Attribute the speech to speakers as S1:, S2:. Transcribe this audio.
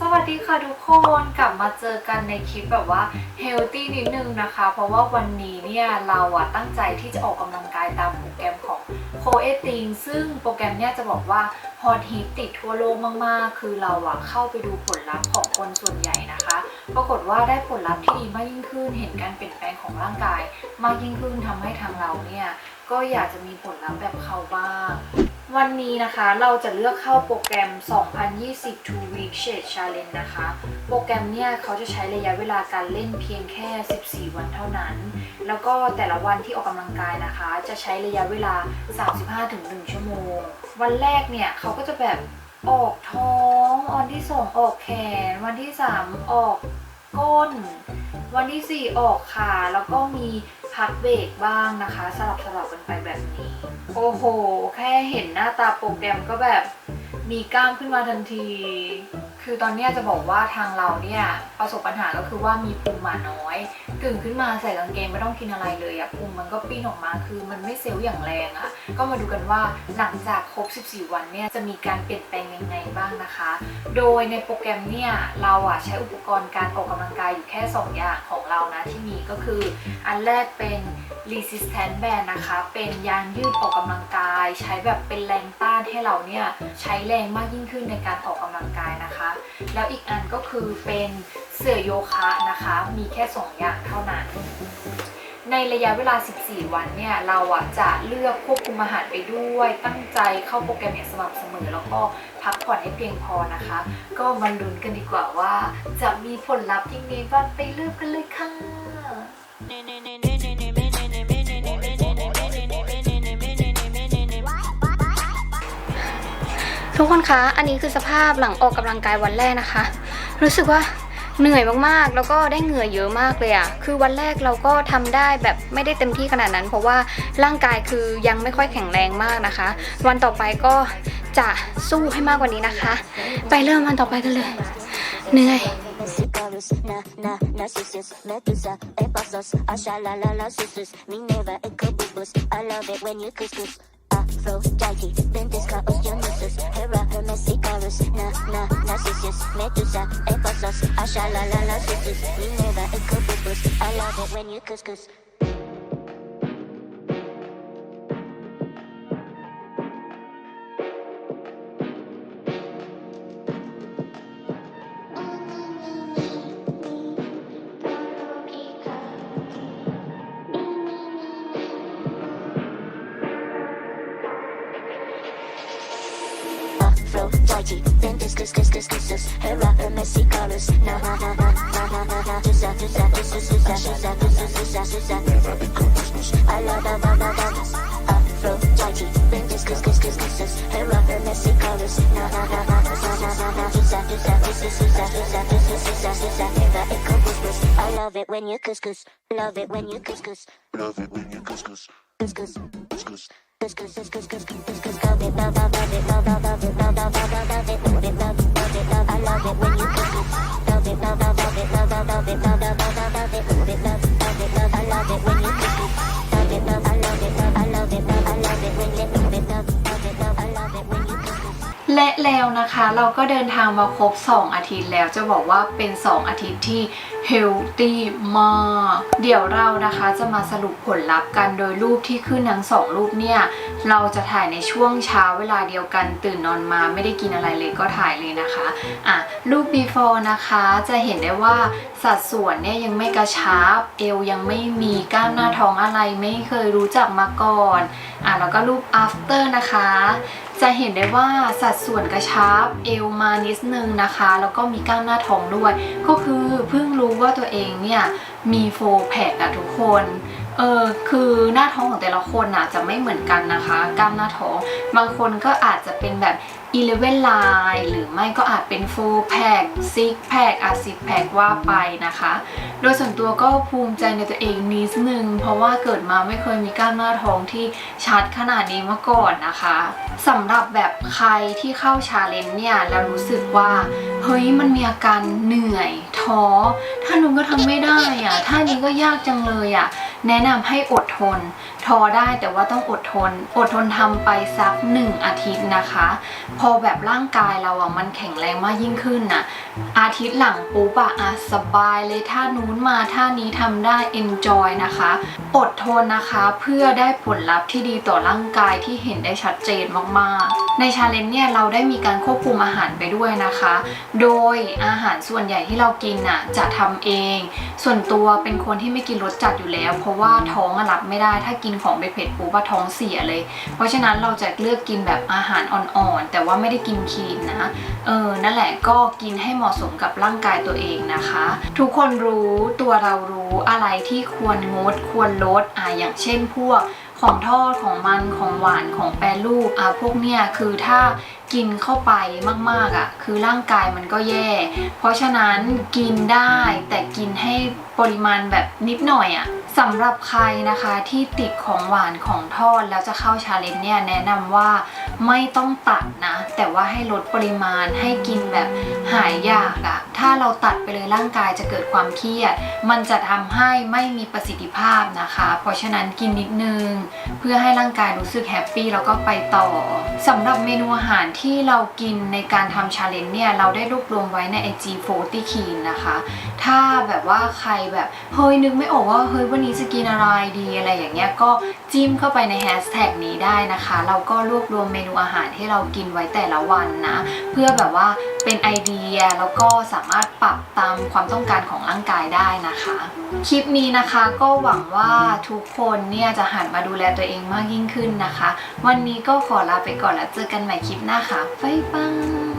S1: สวัสดีค่ะทุกคนกลับมาเจอกันในคลิปแบบว่าเฮลตี้นิดนึงนะคะ เพราะว่าวันนี้เนี่ยเราอะตั้งใจที่จะออกกำลังกายตามโปรแกรมของโคเอติงซึ่งโปรแกรมเนี่ยจะบอกว่าฮอตฮิตติดทั่วโลกมากๆ คือเราอะเข้าไปดูผลลัพธ์ของคนส่วนใหญ่นะคะ ปรากฏว่าได้ผลลัพธ์ที่ดีมากยิ่งขึ้น เห็นการเปลี่ยนแปลงของร่างกาย มากยิ่งขึ้นทำให้ทางเราเนี่ยก็อยากจะมีผลลัพธ์แบบเขาบ้าง วันนี้นะคะเราจะเลือกเข้าโปรแกรม 2020 Two Week Shade Challenge นะคะ โปรแกรมเนี่ยเขาจะใช้ระยะเวลาการเล่นเพียงแค่ 14 วันเท่านั้น แล้วก็แต่ละวันที่ออกกำลังกายนะคะ จะใช้ระยะเวลา 35-1 ชั่วโมง วันแรกเนี่ยเขาก็จะแบบออกท้อง วันที่สองออกแขน วันที่3ออกก้น วันที่4ออกขา แล้วก็มี พักเบรกบ้างนะคะ สลับสลับกันไปแบบนี้ โอ้โห แค่เห็นหน้าตาโปรแกรมก็แบบมีกล้ามขึ้นมาทันที คือตอนนี้จะบอกว่าทางเราเนี่ยประสบปัญหาก็คือว่ามีพุงมาน้อยตื่นขึ้นมาใส่กางเกงไม่ต้องกินอะไรเลยอะพุงมันก็ปิ้นออกมาคือมันไม่เซลล์อย่างแรงอะก็มาดูกันว่าหลังจากครบ 14 วันเนี่ยจะมีการเปลี่ยนแปลงยังไงบ้างนะคะ โดยในโปรแกรมเนี่ยเราอะใช้อุปกรณ์การออกกำลังกายอยู่แค่ 2 อย่างของเรานะที่มีก็คือ อันแรกเป็น resistance band นะคะ เป็นยางยืดออกกำลังกาย ใช้แบบเป็นแรงต้านให้เราเนี่ยใช้แรงมากยิ่งขึ้นในการออกกำลังกายนะคะแล้วอีกอันก็คือเป็นเสื่อโยคะนะคะ มีแค่2ออย่างเท่านั้น ในระยะเวลา 14 วันเนี่ย เราอะจะเลือกควบคุมอาหารไปด้วย ตั้งใจเข้าโปรแกรมอย่างสม่ำเสมอ แล้วก็พักผ่อนให้เพียงพอนะคะ ก็มาลุ้นกันดีกว่าว่า จะมีผลลัพธ์ยังไงบ้างไปเริ่มกันเลยค่ะ
S2: ทุกคนคะ อันนี้คือสภาพหลังออกกำลังกายวันแรกนะคะ รู้สึกว่าเหนื่อยมากๆ แล้วก็ได้เหงื่อเยอะมากเลยอะคือวันแรกเราก็ทำได้แบบไม่ได้เต็มที่ขนาดนั้น เพราะว่าร่างกายคือยังไม่ค่อยแข็งแรงมากนะคะ วันต่อไปก็จะสู้ให้มากกว่านี้นะคะ ไปเริ่มวันต่อไปกันเลย เหนื่อย
S3: Cigarros, na na narcissus, Medusa, Ephasos, Ashalalala susus, Minerva, Ecobubus. I love it when you couscous. Aphrodite, Ventus, Chaos, Dionysus, Hera, Hermes, Cigarros, na na narcissus, Medusa, Ephasos, Ashalalala susus, Minerva, Ecobubus. I love it when you couscous. Aphrodite, Ventus, Cus, Cus, Cus, Cussus, Hera, Hermes, Cigarros, na na na na na na na na, Tusa, Tusa, Tusa, Tusa, Tusa, Tusa, Tusa, Tusa, I love, love, love, love, love. Aphrodite, Ventus, Cus, Cus, Cus, Cussus, Hera, Hermes, Cigarros, na na na na na na na na, Tusa, Tusa, Tusa, Tusa, Tusa, Tusa, Tusa, Tusa, Hera, Ecobubus. I love it when you couscous, love it when you couscous,
S4: Love it when you couscous,
S3: couscous.
S4: couscous.
S3: Couscous, couscous, couscous, couscous, love it, love, love,
S1: และแล้วนะคะเราก็เดินทางมาครบ 2 อาทิตย์แล้วจะบอกว่าเป็น 2 อาทิตย์ที่เฮลตี้มากเดี๋ยวเรานะคะจะมาสรุปผลลัพธ์กันโดยรูปที่ขึ้นทั้ง2รูปเนี่ย เราจะถ่ายในช่วงเช้าเวลาเดียวกันตื่นนอนมาไม่ได้กินอะไรเลยก็ถ่ายเลยนะคะอะรูป before นะคะจะเห็นได้ว่าสัดส่วนเนี่ยยังไม่กระชับเอวยังไม่มีกล้ามหน้าท้องอะไรไม่เคยรู้จักมาก่อนอะแล้วก็รูป after นะคะ จะเห็นได้ว่าสัดส่วนกระชับเอวมานิดนึงนะคะ แล้วก็มีกล้ามหน้าท้องด้วย ก็คือเพิ่งรู้ว่าตัวเองเนี่ยมีโฟแพคอะทุกคน เออคือหน้าท้องของแต่ละคนน่ะจะไม่เหมือนกันนะคะกล้ามหน้าท้อง บางคนก็อาจจะเป็นแบบ11 line หรือไม่ก็อาจเป็น4 pack 6 pack อะ10 pack ว่าไปนะคะ โดยส่วนตัวก็ภูมิใจในตัวเองนิดนึง เพราะว่าเกิดมาไม่เคยมีกล้ามหน้าท้องที่ชัดขนาดนี้มาก่อนนะคะสำหรับแบบใครที่เข้าชาเลนจ์เนี่ยแล้วรู้สึกว่าเฮ้ยมันมีอาการเหนื่อยท้อถ้านุ้นก็ทำไม่ได้อะท่านี้ก็ยากจังเลยอะ แนะนำให้อดทนท้อได้แต่ว่าต้องอดทน อดทนทำไปสักหนึ่งอาทิตย์นะคะ พอแบบร่างกายเราอะมันแข็งแรงมากยิ่งขึ้นน่ะอาทิตย์หลังปุ๊บอะอะสบายเลยท่านู้นมาท่านี้ทำได้ enjoy นะคะ อดทนนะคะเพื่อได้ผลลัพธ์ที่ดีต่อร่างกายที่เห็นได้ชัดเจนมากๆ ในชาเลนจ์เนี่ยเราได้มีการควบคุมอาหารไปด้วยนะคะ โดยอาหารส่วนใหญ่ที่เรากินน่ะจะทำเอง ส่วนตัวเป็นคนที่ไม่กินรสจัดอยู่แล้ว เพราะว่าท้องอรับไม่ได้ถ้ากินของเผ็ดๆปุ๊บว่าท้องเสียเลย เพราะฉะนั้นเราจะเลือกกินแบบอาหารอ่อนๆ แต่ว่าไม่ได้กินคีนนะ เออ นั่นแหละก็กินให้เหมาะสมกับร่างกายตัวเองนะคะ ทุกคนรู้ตัวเรารู้อะไรที่ควรงดควรลดอะอย่างเช่นพวก ของทอดของมันของหวานของแปรรูปอะพวกเนี้ยคือถ้ากินเข้าไปมากๆอะคือร่างกายมันก็แย่ เพราะฉะนั้นกินได้แต่กินให้ปริมาณแบบนิดหน่อยอะสำหรับใครนะคะที่ติดของหวานของทอดแล้วจะเข้าชาเลนจ์เนี่ยแนะนำว่าไม่ต้องตัดนะ แต่ว่าให้ลดปริมาณให้กินแบบหายอยากอะ ถ้าเราตัดไปเลยร่างกายจะเกิดความเครียด มันจะทำให้ไม่มีประสิทธิภาพนะคะ เพราะฉะนั้นกินนิดนึง เพื่อให้ร่างกายรู้สึกแฮปปี้แล้วก็ไปต่อสำหรับเมนูอาหารที่เรากินในการทำชาเลนจ์เนี่ย เราได้รวบรวมไว้ใน IG 40 k e e n นะคะ ถ้าแบบว่าใครแบบ เฮ้ยนึกไม่ออกว่าเฮ้ยวันนี้จะกินอะไรดีอะไรอย่างเงี้ยก็จิ้มเข้าไปในแฮชแท็กนี้ได้นะคะ เราก็รวบรวมเมนูอาหารที่เรากินไว้แต่ละวันนะ เพื่อแบบว่าเป็นไอเดียแล้วก็สามารถปรับตามความต้องการของร่างกายได้นะคะ คลิปนี้นะคะก็หวังว่าทุกคนเนี่ยจะหันมาดูแลตัวเองมากยิ่งขึ้นนะคะ วันนี้ก็ขอลาไปก่อนแล้วเจอกันใหม่คลิปหน้าค่ะบ๊ายบาย